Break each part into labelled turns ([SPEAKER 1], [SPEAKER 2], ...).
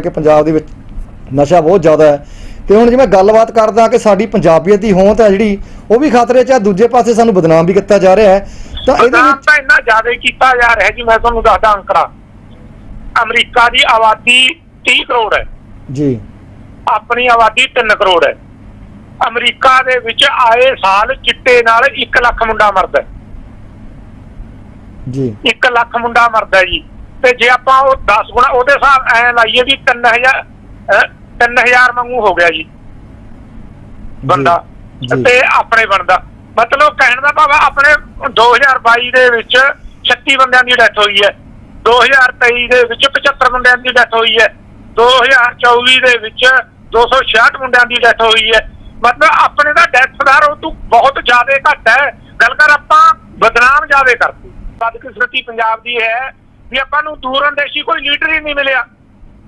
[SPEAKER 1] ਕਿ ਪੰਜਾਬ ਦੇ ਵਿੱਚ ਨਸ਼ਾ ਬਹੁਤ ਜ਼ਿਆਦਾ ਹੈ। ਤੇ ਹੁਣ ਜਿਵੇਂ ਗੱਲਬਾਤ ਕਰਦਾ ਕਿ ਸਾਡੀ ਪੰਜਾਬੀਅਤ ਦੀ ਹੋਂਦ ਹੈ ਜਿਹੜੀ ਉਹ ਵੀ ਖਤਰੇ 'ਚ ਹੈ ਦੂਜੇ ਪਾਸੇ ਸਾਨੂੰ ਬਦਨਾਮ ਵੀ ਕੀਤਾ ਜਾ ਰਿਹਾ ਹੈ। ਤਾਂ ਇਹਦੇ ਵਿੱਚ
[SPEAKER 2] ਤਾਂ ਇੰਨਾ ਜ਼ਿਆਦਾ ਕੀਤਾ ਜਾ ਰਿਹਾ ਜੀ ਮੈਂ ਤੁਹਾਨੂੰ ਦੱਸਦਾ ਅੰਕੜਾ। ਅਮਰੀਕਾ ਦੀ ਆਬਾਦੀ 30 ਕਰੋੜ ਹੈ।
[SPEAKER 1] ਜੀ।
[SPEAKER 2] ਆਪਣੀ ਆਬਾਦੀ 3 ਕਰੋੜ ਹੈ। ਅਮਰੀਕਾ ਦੇ ਵਿੱਚ ਆਏ ਸਾਲ ਚਿੱਟੇ ਨਾਲ 1 ਲੱਖ ਮੁੰਡਾ ਮਰਦਾ
[SPEAKER 1] ਜੀ।
[SPEAKER 2] 1 ਲੱਖ ਮੁੰਡਾ ਮਰਦਾ ਜੀ। ਤੇ ਜੇ ਆਪਾਂ ਉਹ 10 ਗੁਣਾ ਉਹਦੇ ਹਿਸਾਬ ਐ ਲਾਈਏ ਵੀ 3000 ਅਹ, 3000 ਵਾਂਗੂ ਹੋ ਗਿਆ ਜੀ। ਬੰਦਾ। ਤੇ ਆਪਣੇ ਬਣਦਾ ਮਤਲਬ ਕਹਿਣ ਦਾ ਭਾਵ ਆਪਣੇ 2022 ਦੇ ਵਿੱਚ 36 ਬੰਦਿਆਂ ਦੀ ਡੈਥ ਹੋਈ ਹੈ। 2023 ਦੇ ਵਿੱਚ 75 ਬੰਦਿਆਂ ਦੀ ਡੈਥ ਹੋਈ ਹੈ। 2024 ਦੇ ਵਿੱਚ 266 ਮੁੰਡਿਆਂ ਦੀ ਡੈਥ ਹੋਈ ਹੈ। ਮਤਲਬ ਆਪਣੇ ਦਾ ਡੈਥ ਦਰ ਉਹ ਤੋਂ ਬਹੁਤ ਜ਼ਿਆਦਾ ਘੱਟ ਹੈ। ਗੱਲ ਕਰ ਆਪਾਂ ਬਦਨਾਮ ਜ਼ਿਆਦਾ ਕਰਤੀ। ਬਦਕਿਸਮਤੀ ਪੰਜਾਬ ਦੀ ਹੈ। ਵੀ ਆਪਾਂ ਨੂੰ ਦੂਰਅੰਦੇਸ਼ੀ ਕੋਈ ਲੀਡਰ ਹੀ ਨਹੀਂ ਮਿਲਿਆ।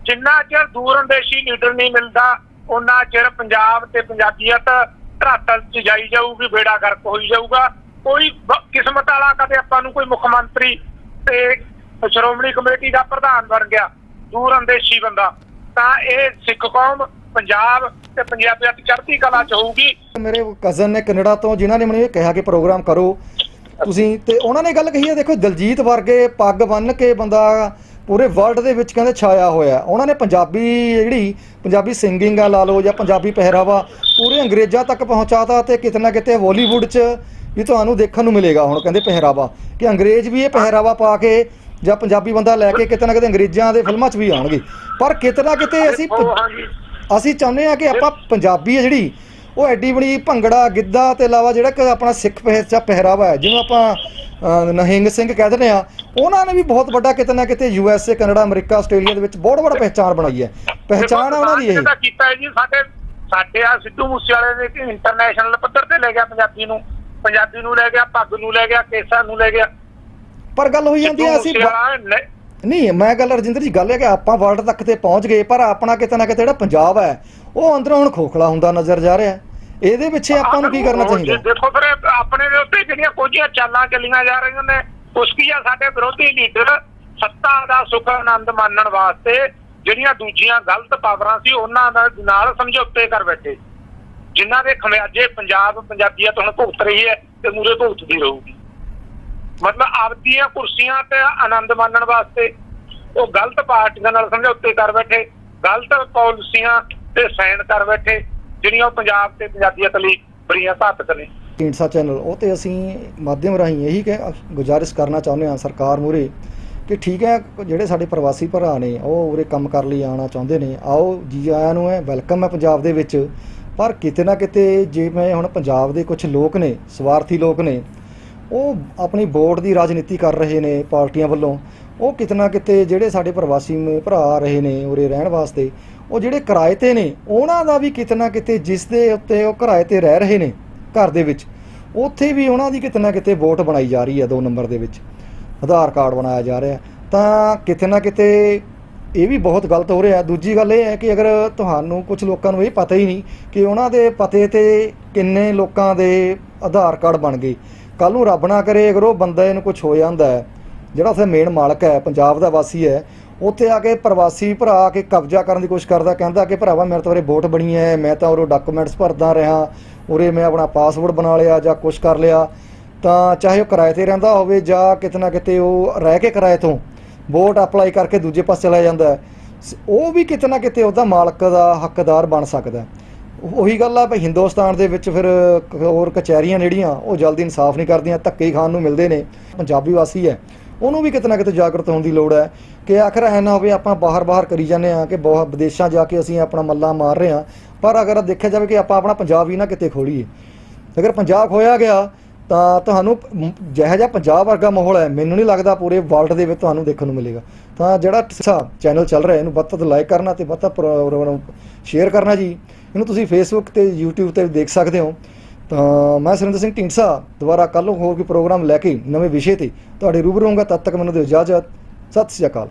[SPEAKER 2] ਜਿੰਨਾ ਚਿਰ ਦੂਰਅੰਦੇਸ਼ੀ ਲੀਡਰ ਨਹੀਂ ਮਿਲਦਾ ਉਹਨਾਂ ਚਿਰ ਪੰਜਾਬ ਤੇ ਪੰਜਾਬੀਅਤ ਧਰਾਤਲ 'ਚ ਜਾਈ ਜਾਊਗੀ ਬੇੜਾ ਗਰਕ ਹੋਈ ਜਾਊਗਾ। ਕੋਈ ਕਿਸਮਤ ਵਾਲਾ ਕਦੇ ਆਪਾਂ ਨੂੰ ਕੋਈ ਮੁੱਖ ਮੰਤਰੀ ਤੇ ਸ਼੍ਰੋਮਣੀ ਕਮੇਟੀ ਦਾ ਪ੍ਰਧਾਨ ਬਣ ਗਿਆ ਦੂਰਅੰਦੇਸ਼ੀ ਬੰਦਾ। ਤਾਂ ਇਹ ਸਿੱਖ ਕੌਮ, ਪੰਜਾਬ ਤੇ ਪੰਜਾਬੀਅਤ ਚੜ੍ਹਦੀ ਕਲਾ 'ਚ ਹੋਊਗੀ।
[SPEAKER 1] ਮੇਰੇ ਕਜ਼ਨ ਨੇ ਕੈਨੇਡਾ ਤੋਂ, ਜਿਨ੍ਹਾਂ ਨੇ ਮੈਨੂੰ ਇਹ ਕਿਹਾ ਕਿ ਪ੍ਰੋਗਰਾਮ ਕਰੋ ਤੁਸੀਂ ਤੇ ਉਹਨਾਂ ਨੇ ਗੱਲ ਕਹੀ ਹੈ ਦੇਖੋ ਦਲਜੀਤ ਵਰਗੇ ਪੱਗ ਬੰਨ ਕੇ ਬੰਦਾ ਪੂਰੇ ਵਰਲਡ ਦੇ ਵਿੱਚ ਕਹਿੰਦੇ ਛਾਇਆ ਹੋਇਆ ਉਹਨਾਂ ਨੇ ਪੰਜਾਬੀ ਜਿਹੜੀ ਪੰਜਾਬੀ ਸਿੰਗਿੰਗ ਆ ਲਾ ਲਓ ਜਾਂ ਪੰਜਾਬੀ ਪਹਿਰਾਵਾ ਪੂਰੇ ਅੰਗਰੇਜ਼ਾਂ ਤੱਕ ਪਹੁੰਚਾਤਾ ਤੇ ਕਿਤੇ ਨਾ ਕਿਤੇ ਬਾਲੀਵੁੱਡ 'ਚ ਵੀ ਤੁਹਾਨੂੰ ਦੇਖਣ ਨੂੰ ਮਿਲੇਗਾ ਹੁਣ ਕਹਿੰਦੇ ਪਹਿਰਾਵਾ। ਕਿ ਅੰਗਰੇਜ਼ ਵੀ ਇਹ ਪਹਿਰਾਵਾ ਪਾ ਕੇ ਜਾਂ ਪੰਜਾਬੀ ਬੰਦਾ ਲੈ ਕੇ ਕਿਤੇ ਨਾ ਕਿਤੇ ਅੰਗਰੇਜ਼ਾਂ ਦੇ ਫਿਲਮਾਂ 'ਚ ਵੀ ਆਉਣਗੇ। ਪਰ ਕਿਤੇ ਨਾ ਕਿਤੇ ਅਸੀਂ ਅਸੀਂ ਚਾਹੁੰਦੇ ਹਾਂ ਕਿ ਆਪਾਂ ਪੰਜਾਬੀ ਜਿਹੜੀ ਉਹ ਐਡੀ ਬਣੀ ਭੰਗੜਾ ਗਿੱਧਾ ਤੇ ਇਲਾਵਾ ਜਿਹੜਾ ਕਿ ਆਪਣਾ ਸਿੱਖ ਪਹਿਚਾ ਪਹਿਰਾਵਾ ਹੈ ਜਿਹਨੂੰ ਆਪਾਂ ਨਹਿੰਗ ਸਿੰਘ ਕਹਿ ਦਿੰਦੇ ਆ ਉਹਨਾਂ ਨੇ ਵੀ ਬਹੁਤ ਵੱਡਾ ਕਿਤੇ ਨਾ ਕਿਤੇ U S A Canada America Australia ਦੇ ਵਿੱਚ ਬਹੁਤ ਵੱਡਾ ਪਹਿਚਾਨ ਬਣਾਈ ਹੈ। ਪਹਿਚਾਨ ਆ ਉਹਨਾਂ ਦੀ ਇਹ।
[SPEAKER 2] ਕੀਤਾ ਹੈ ਜੀ ਸਾਡੇ ਸਾਡੇ ਆ ਸਿੱਧੂ ਮੂਸੇਵਾਲੇ ਨੇ ਕਿ ਇੰਟਰਨੈਸ਼ਨਲ ਪੱਧਰ ਤੇ ਲੈ ਗਿਆ ਪੰਜਾਬੀ ਨੂੰ। ਪੰਜਾਬੀ ਨੂੰ ਲੈ ਗਿਆ ਪੱਗ ਨੂੰ ਲੈ ਗਿਆ ਕੇਸਾਂ ਨੂੰ ਲੈ ਗਿਆ।
[SPEAKER 1] ਪਰ ਗੱਲ ਹੋਈ ਜਾਂਦੀ ਹੈ ਅਸੀਂ ਨਹੀਂ ਮੈਂ ਗੱਲ ਰਜਿੰਦਰ ਜੀ ਗੱਲ ਹੈ ਕਿ ਆਪਾਂ ਵਰਲਡ ਤੱਕ ਤੇ ਪਹੁੰਚ ਗਏ ਪਰ ਆਪਣਾ ਕਿਤੇ ਨਾ ਕਿਤੇ ਜਿਹੜਾ ਪੰਜਾਬ ਹੈ ਉਹ ਅੰਦਰੋਂ ਹੁਣ ਖੋਖਲਾ ਹੁੰਦਾ ਨਜ਼ਰ ਜਾ ਰਿਹਾ। ਹੈ ਇਹਦੇ ਪਿੱਛੇ ਆਪਾਂ ਨੂੰ ਕੀ ਕਰਨਾ ਚਾਹੀਦਾ?
[SPEAKER 2] ਦੇਖੋ ਫਿਰ ਆਪਣੇ ਦੇ ਉੱਤੇ ਜਿਹੜੀਆਂ ਕੁਝੀਆਂ ਚਾਲਾਂ ਚੱਲੀਆਂ ਜਾ ਰਹੀਆਂ ਨੇ ਕੁਛ ਕੀ ਆ ਸਾਡੇ ਵਿਰੋਧੀ ਲੀਡਰ ਸੱਤਾ ਦਾ ਸੁਖ ਆਨੰਦ ਮਾਣਨ ਵਾਸਤੇ ਜਿਹੜੀਆਂ ਦੂਜੀਆਂ ਗਲਤ ਪਾਵਰਾਂ ਸੀ ਉਹਨਾਂ ਦਾ ਨਾਲ ਸਮਝੌਤੇ ਕਰ ਬੈਠੇ। ਜਿਨ੍ਹਾਂ ਦੇ ਖਮਿਆਜੇ ਪੰਜਾਬ ਪੰਜਾਬੀਅਤ ਹੁਣ ਭੁਗਤ ਰਹੀ ਹੈ ਤੇ ਮੂਰੇ ਭੁਗਤਦੀ ਰਹੂਗੀ। ਮਤਲਬ ਆਪਦੀਆਂ ਕੁਰਸੀਆਂ ਤੇ ਆਨੰਦ ਮਾਣਨ ਵਾਸਤੇ ਉਹ ਗਲਤ ਪਾਰਟੀਆਂ ਨਾਲ ਸਮਝੌਤੇ ਕਰ ਬੈਠੇ ਗਲਤ ਪਾਲਿਸੀਆਂ ਤੇ ਸਾਈਨ ਕਰ ਬੈਠੇ। ਜਿਹੜੀਆਂ ਉਹ ਪੰਜਾਬ ਤੇ ਪੰਜਾਬੀਅਤ ਲਈ ਬੜੀਆਂ ਘਾਤਕ ਨੇ।
[SPEAKER 1] ਢੀਂਡਸਾ ਚੈਨਲ, ਉਹ ਤੇ ਅਸੀਂ ਮਾਧਿਅਮ ਰਾਹੀਂ ਇਹੀ ਕਿ ਗੁਜ਼ਾਰਿਸ਼ ਕਰਨਾ ਚਾਹੁੰਦੇ ਹਾਂ ਸਰਕਾਰ ਮੂਰੇ ਕਿ ਠੀਕ ਹੈ, ਜਿਹੜੇ ਸਾਡੇ ਪ੍ਰਵਾਸੀ ਭਰਾ ਨੇ, ਉਹ ਉਰੇ ਕੰਮ ਕਰ ਲਈ, ਆਉਣਾ ਚਾਹੁੰਦੇ ਨੇ, ਆਓ ਜੀ ਆਇਆਂ ਨੂੰ ਹੈ ਵੈਲਕਮ ਹੈ ਪੰਜਾਬ ਦੇ ਵਿੱਚ। ਪਰ ਕਿਤੇ ਨਾ ਕਿਤੇ ਜਿਵੇਂ ਹੁਣ ਪੰਜਾਬ ਦੇ ਕੁਝ ਲੋਕ ਨੇ, ਸਵਾਰਥੀ ਲੋਕ ਨੇ, ਉਹ ਆਪਣੀ ਵੋਟ ਦੀ ਰਾਜਨੀਤੀ ਕਰ ਰਹੇ ਨੇ ਪਾਰਟੀਆਂ ਵੱਲੋਂ ਉਹ ਕਿਤੇ ਨਾ ਕਿਤੇ ਜਿਹੜੇ ਸਾਡੇ ਪ੍ਰਵਾਸੀ ਮ- ਭਰਾ ਆ ਰਹੇ ਨੇ ਉਰੇ ਰਹਿਣ ਵਾਸਤੇ, ਉਹ ਜਿਹੜੇ ਕਿਰਾਏ ਤੇ ਨੇ, ਉਹਨਾਂ ਦਾ ਵੀ ਕਿਤੇ ਨਾ ਕਿਤੇ ਜਿਸ ਦੇ ਉੱਤੇ ਉਹ ਕਿਰਾਏ ਤੇ ਰਹਿ ਰਹੇ ਨੇ ਘਰ ਦੇ ਵਿੱਚ, ਉੱਥੇ ਵੀ ਉਹਨਾਂ ਦੀ ਕਿਤੇ ਨਾ ਕਿਤੇ ਵੋਟ ਬਣਾਈ ਜਾ ਰਹੀ ਹੈ ਦੋ ਨੰਬਰ ਦੇ ਵਿੱਚ। ਆਧਾਰ ਕਾਰਡ ਬਣਾਇਆ ਜਾ ਰਿਹਾ। ਤਾਂ ਕਿਤੇ ਨਾ ਕਿਤੇ ਇਹ ਵੀ ਬਹੁਤ ਗਲਤ ਹੋ ਰਿਹਾ ਦੂਜੀ ਗੱਲ ਇਹ ਹੈ ਕਿ ਅਗਰ ਤੁਹਾਨੂੰ ਕੁਝ ਲੋਕਾਂ ਨੂੰ ਇਹ ਪਤਾ ਹੀ ਨਹੀਂ ਕਿ ਉਹਨਾਂ ਦੇ ਪਤੇ ਤੇ ਕਿੰਨੇ ਲੋਕਾਂ ਦੇ ਆਧਾਰ ਕਾਰਡ ਬਣ ਗਏ। ਕੱਲ ਨੂੰ ਰੱਬ ਨਾ ਕਰੇ, ਅਗਰ ਉਹ ਬੰਦੇ ਨੂੰ ਕੁਝ ਹੋ ਜਾਂਦਾ ਹੈ ਜਿਹੜਾ ਉੱਥੇ ਮੇਨ ਮਾਲਕ ਹੈ, ਪੰਜਾਬ ਦਾ ਵਾਸੀ ਹੈ, ਉੱਥੇ ਆ ਕੇ ਪ੍ਰਵਾਸੀ ਭਰਾ ਆ ਕੇ ਕਬਜ਼ਾ ਕਰਨ ਦੀ ਕੋਸ਼ਿਸ਼ ਕਰਦਾ, ਕਹਿੰਦਾ ਕਿ ਭਰਾਵਾ ਮੇਰੇ ਤੋਂ ਉਰੇ ਵੋਟ ਬਣੀ ਹੈ, ਮੈਂ ਤਾਂ ਉਰੇ ਡਾਕੂਮੈਂਟਸ ਭਰਦਾ ਰਿਹਾ, ਉਰੇ ਮੈਂ ਆਪਣਾ ਪਾਸਪੋਰਟ ਬਣਾ ਲਿਆ ਜਾਂ ਕੁਝ ਕਰ ਲਿਆ, ਤਾਂ ਚਾਹੇ ਉਹ ਕਿਰਾਏ ਤੇ ਰਹਿੰਦਾ ਹੋਵੇ ਜਾਂ ਕਿਤੇ ਨਾ ਕਿਤੇ ਉਹ ਰਹਿ ਕੇ ਕਿਰਾਏ ਤੋਂ ਵੋਟ ਅਪਲਾਈ ਕਰਕੇ ਦੂਜੇ ਪਾਸੇ ਚਲਾ ਜਾਂਦਾ ਸ- ਉਹ ਵੀ ਕਿਤੇ ਨਾ ਕਿਤੇ ਉਹਦਾ ਮਾਲਕ ਦਾ ਹੱਕਦਾਰ ਬਣ ਸਕਦਾ ਉਹੀ ਗੱਲ ਆ ਭਈ ਹਿੰਦੁਸਤਾਨ ਦੇ ਵਿੱਚ ਫਿਰ ਹੋਰ ਕਚਹਿਰੀਆਂ ਜਿਹੜੀਆਂ, ਉਹ ਜਲਦੀ ਇਨਸਾਫ ਨਹੀਂ ਕਰਦੀਆਂ, ਧੱਕੇ ਖਾਣ ਨੂੰ ਮਿਲਦੇ ਨੇ, ਪੰਜਾਬੀ ਵਾਸੀ ਹੈ। ਉਹਨੂੰ ਵੀ ਕਿਤੇ ਨਾ ਕਿਤੇ ਜਾਗਰਤ ਹੋਣ ਦੀ ਲੋੜ ਹੈ ਕਿ ਆਖਰ ਐ ਨਾ ਹੋਵੇ ਆਪਾਂ ਬਾਹਰ-ਬਾਹਰ ਕਰੀ ਜਾਂਦੇ ਆ ਕਿ ਬਹੁਤ ਵਿਦੇਸ਼ਾਂ ਜਾ ਕੇ ਅਸੀਂ ਆਪਣਾ ਮੱਲਾ ਮਾਰ ਰਹੇ ਆ ਪਰ ਅਗਰ ਦੇਖਿਆ ਜਾਵੇ ਕਿ ਆਪਾਂ ਆਪਣਾ ਪੰਜਾਬ ਹੀ ਨਾ ਕਿਤੇ ਖੋਲੀਏ, ਅਗਰ ਪੰਜਾਬ ਖੋਇਆ ਗਿਆ ਤਾਂ ਤੁਹਾਨੂੰ ਮ- ਜਿਹੋ ਜਿਹਾ ਪੰਜਾਬ ਵਰਗਾ ਮਾਹੌਲ ਹੈ, ਮੈਨੂੰ ਨਹੀਂ ਲੱਗਦਾ ਪੂਰੇ ਵਰਲਡ ਦੇ ਵਿੱਚ ਤੁਹਾਨੂੰ ਦੇਖਣ ਨੂੰ ਮਿਲੇਗਾ। ਤਾਂ ਜਿਹੜਾ ਚੈਨਲ ਚੱਲ ਰਿਹਾ, ਇਹਨੂੰ ਵੱਧ ਤੋਂ ਵੱਧ ਲਾਈਕ ਕਰਨਾ ਤੇ ਵੱਧ ਤੋਂ ਪ੍ਰੋਗਰਾਮ ਸ਼ੇਅਰ ਕਰਨਾ ਜੀ। ਇਹਨੂੰ ਤੁਸੀਂ ਫੇਸਬੁੱਕ ਤੇ YouTube ਤੇ ਵੀ ਦੇਖ ਸਕਦੇ ਹੋ। ਤਾਂ ਮੈਂ ਸੁਰਿੰਦਰ ਸਿੰਘ ਢੀਂਡਸਾ ਦੁਬਾਰਾ ਕੱਲ੍ਹ ਨੂੰ ਹੋਰ ਕੋਈ ਪ੍ਰੋਗਰਾਮ ਲੈ ਕੇ ਨਵੇਂ ਵਿਸ਼ੇ ਤੇ ਤੁਹਾਡੇ ਰੂਬਰੂ ਹੋਊਂਗਾ। ਤਦ ਤੱਕ ਮੈਨੂੰ ਦਿਓ ਇਜਾਜ਼ਤ। ਸਤਿ ਸ਼੍ਰੀ ਅਕਾਲ।